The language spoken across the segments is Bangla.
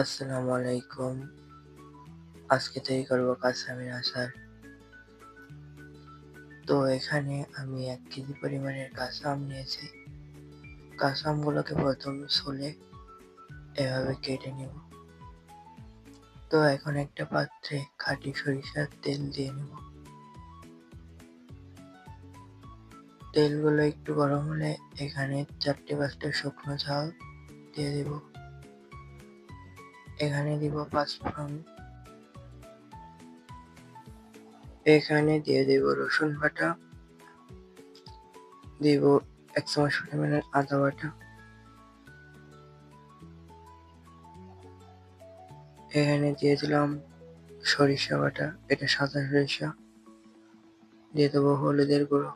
আসসালামু আলাইকুম। আজকে তৈরি করব কাঁচামের আচার। তো এখানে আমি এক কেজি পরিমাণের কাঁচা আম নিয়েছি। কাঁচা আমগুলোকে প্রথম ছুলে এভাবে কেটে নেব। তো এখন একটা পাত্রে খাঁটি সরিষার তেল দিয়ে নেব। তেলগুলো একটু গরম হলে এখানে চারটে পাঁচটা শুকনো ঝাল দিয়ে দেব। এখানে দিব পাঁচফোড়ন। এখানে দিয়ে দেব রসুন বাটা। দিব এক চামচ পরিমাণের আদা বাটা। এখানে দিয়ে দিলাম সরিষা বাটা, এটা সাদা সরিষা। দিয়ে দেবো হলুদের গুঁড়ো।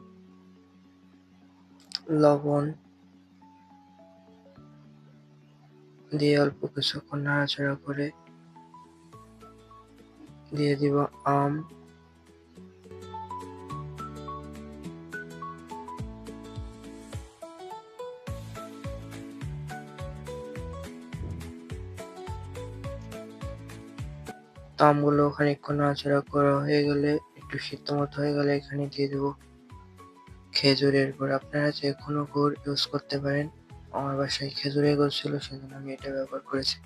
লবণ। দিয়ে অল্প কিছুক্ষণ নাড়াচাড়া করে দিয়ে দিব আম। আমগুলো খানিকক্ষণ নাড়াচাড়া করা হয়ে গেলে, একটু সিদ্ধ মতো হয়ে গেলে এখানে দিয়ে দেবো খেজুরের গুড়। আপনারা যে কোনো গুড় ইউজ করতে পারেন। আমার বাসায় খেজুরের গুড় ছিল, সেজন্য আমি এটা ব্যবহার করেছি।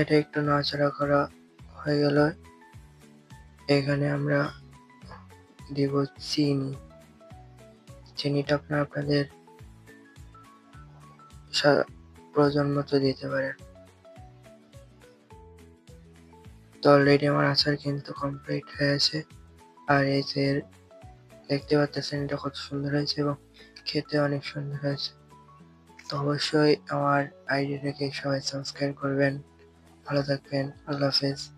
এটা একটু নাড়াচাড়া করা হয়ে গেল। এখানে আমরা দিব চিনি। চিনিটা আপনারা আপনাদের প্রয়োজন মতো দিতে পারেন তো অলরেডি আমার আচার কিন্তু কমপ্লিট হয়েছে আর এই যে দেখতে পাচ্ছেন এটা কত সুন্দর হয়েছে এবং খেতে অনেক সুন্দর হয়েছে। তো অবশ্যই আমার আইডিটাকে সবাই সাবস্ক্রাইব করবেন। ভালো থাকবেন। আল্লাহ হাফেজ।